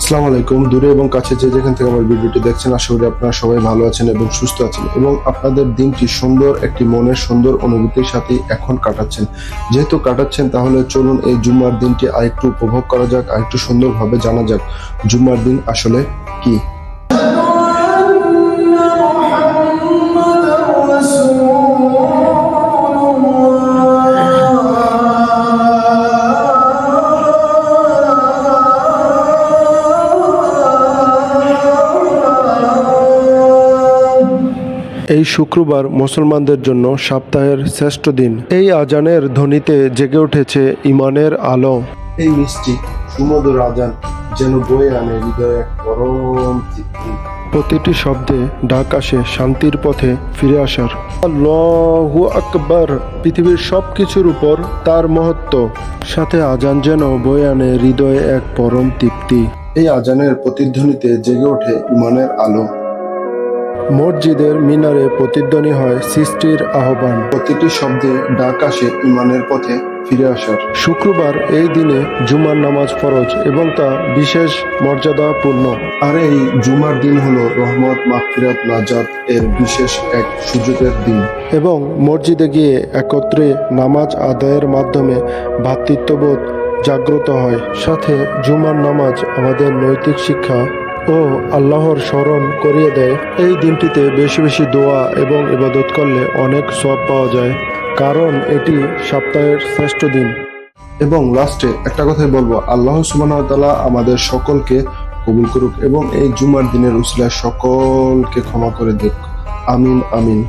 আসসালামু আলাইকুম। দূরে এবং কাছে যে যেখান থেকে আমার ভিডিওটি দেখছেন, আশা করি আপনারা সবাই ভালো আছেন এবং সুস্থ আছেন এবং আপনাদের দিনটি সুন্দর, একটি মনের সুন্দর অনুভূতির সাথে এখন কাটাচ্ছেন। যেহেতু কাটাচ্ছেন, তাহলে চলুন এই জুম্মার দিনটি আরেকটু উপভোগ করা যাক, আরেকটু সুন্দরভাবে জানা যাক জুম্মার দিন আসলে কি। এই শুক্রবার মুসলমানদের জন্য সপ্তাহের শ্রেষ্ঠ দিন। এই আজানের ধ্বনিতে জেগে উঠেছে ইমানের আলো। এই মিষ্টি সুমধুর আজান যেন বয়ে আনে হৃদয়ে এক পরম তৃপ্তি। প্রতিটি শব্দে ডাক আসে শান্তির পথে ফিরে আসার। আল্লাহু আকবার পৃথিবীর সব কিছুর উপর তার মহত্ব। সাথে আজান যেন বয়ে আনে হৃদয়ে এক পরম তৃপ্তি। এই আজানের প্রতিধ্বনিতে জেগে ওঠে ইমানের আলো। মসজিদের মিনারে প্রতিধ্বনি হয় সৃষ্টির আহ্বান। প্রতিটি শব্দে ডাক আসে ইমানের পথে ফিরে আসার। শুক্রবার এই দিনে জুমার নামাজ ফরজ এবং তা বিশেষ মর্যাদাপূর্ণ। আর এই জুমার দিন হলো রহমত মাগফিরাত নাজাত এর বিশেষ এক সুযোগের দিন। এবং মসজিদে গিয়ে একত্রে নামাজ আদায়ের মাধ্যমে ভ্রাতৃত্ববোধ জাগ্রত হয়। সাথে জুমার নামাজ আমাদের নৈতিক শিক্ষা ও আল্লাহর স্মরণ করিয়ে দেয়। এই দিনটিতে বেশি বেশি দোয়া এবং ইবাদত করলে অনেক সব পাওয়া যায়, কারণ এটি সপ্তাহের শ্রেষ্ঠ দিন। এবং লাস্টে একটা কথাই বলব, আল্লাহ সুবাহতালা আমাদের সকলকে কবুল করুক এবং এই জুমার দিনের উসিলা সকলকে ক্ষমা করে দেখ আমিন আমিন।